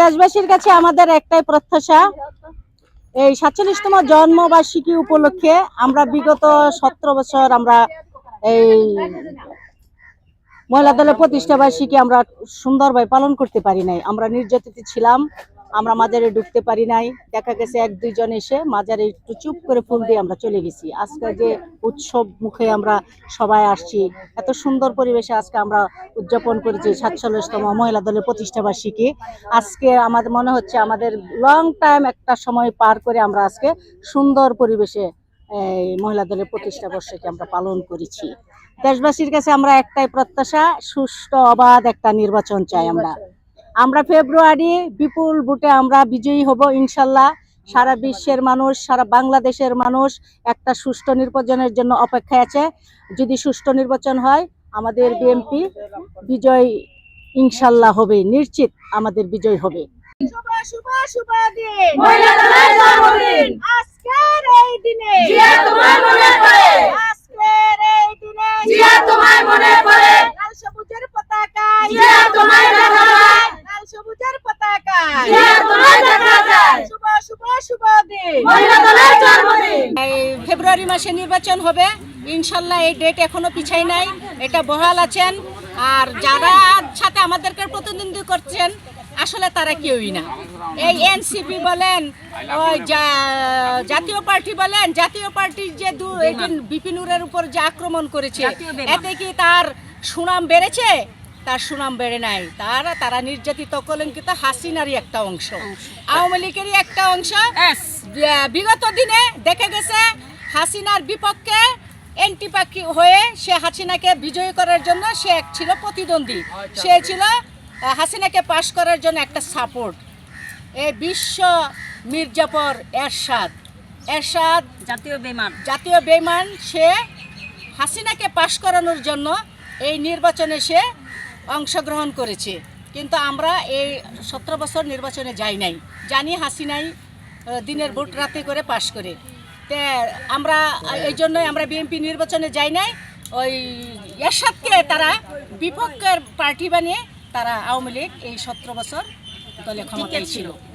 দেশবাসীর কাছে আমাদের একটাই প্রত্যাশা, এই সাতচল্লিশতম জন্মবার্ষিকী উপলক্ষে আমরা বিগত সতেরো বছর আমরা এই মহিলা দলের প্রতিষ্ঠাবার্ষিকী আমরা সুন্দরভাবে পালন করতে পারি নাই। আমরা নির্যাতিত ছিলাম। আমরা মাজারে ঢুকতে পারি নাই। দেখা গেছে এক দুইজন এসে মাজারে একটু চুপ করে ফুল দিয়ে আমরা চলে গেছি। আজকে যে উৎসব মুখে আমরা সবাই আসছি, এত সুন্দর পরিবেশে আজকে আমরা উদযাপন করেছি সাতচল্লিশতম মহিলা দলের প্রতিষ্ঠা বার্ষিকী। আজকে আমাদের মনে হচ্ছে আমাদের লং টাইম একটা সময় পার করে আমরা আজকে সুন্দর পরিবেশে এই মহিলা দলের প্রতিষ্ঠা বর্ষকে আমরা পালন করেছি। দেশবাসীর কাছে আমরা একটাই প্রত্যাশা, সুষ্ঠু, অবাধ একটা নির্বাচন চাই আমরা। আমরা ফেব্রুয়ারি বিপুল ভোটে আমরা বিজয়ী হব ইনশাল্লাহ। সারা বিশ্বের মানুষ সারা বাংলাদেশের মানুষ একটা সুষ্ঠু নির্বাচনের জন্য অপেক্ষায় আছে। যদি সুষ্ঠু নির্বাচন হয় আমাদের বিএনপি বিজয় ইনশাল্লাহ হবে নিশ্চিত আমাদের বিজয় হবে। শুভ শুভ শুভ দিন। মহিলা দলের জন্মদিন। আজকের এই দিনে। জিয়া মনে পড়ে। আজকের এই দিনে। জিয়া মনে পড়ে। লাল সবুজের পতাকা তোমায় দেখা যায়। লাল সবুজের পতাকা জিয়া তোমায় দেখা যায়। ফেব্রুয়ারি মাসে নির্বাচন হবে। ইনশাল্লাহ এই ডেট এখনও পিছাই নাই। এটা বহাল আছেন। আর যারা সাথে আমাদেরকে প্রতিদ্বন্দ্বী করছেন আসলে তারা কেউই না। এই এনসিপি বলেন ওই জাতীয় পার্টি বলেন জাতীয় পার্টির যে দু বিপিনুরের উপর যে আক্রমণ করেছে এতে কি তার সুনাম বেড়েছে? তার সুনাম বেড়ে নাই। তারা তারা নির্যাতিত কলঙ্কিত হাসিনারই একটা অংশ। আওয়ামী লীগেরই একটা অংশ। বিগত দিনে দেখে গেছে হাসিনার বিপক্ষে এন্টি পাখি হয়ে সে হাসিনাকে বিজয়ী করার জন্য সে এক ছিল প্রতিদ্বন্দ্বী। সে ছিল হাসিনাকে পাশ করার জন্য একটা সাপোর্ট এই বিশ্ব মির্জাফর এরশাদ। এরশাদ জাতীয় বেমান জাতীয় বেমান সে হাসিনাকে পাশ করানোর জন্য এই নির্বাচনে সে অংশগ্রহণ করেছে। কিন্তু আমরা এই সতেরো বছর নির্বাচনে যাই নাই। জানি হাসি নাই দিনের ভোট রাতে করে পাশ করে। তে আমরা, এই জন্যই আমরা বিএনপি নির্বাচনে যাই নাই। ওই এরশাদকে তারা বিপক্ষের পার্টি বানিয়ে তারা আওয়ামী লীগ এই সতেরো বছর দলে ক্ষমতায় ছিল।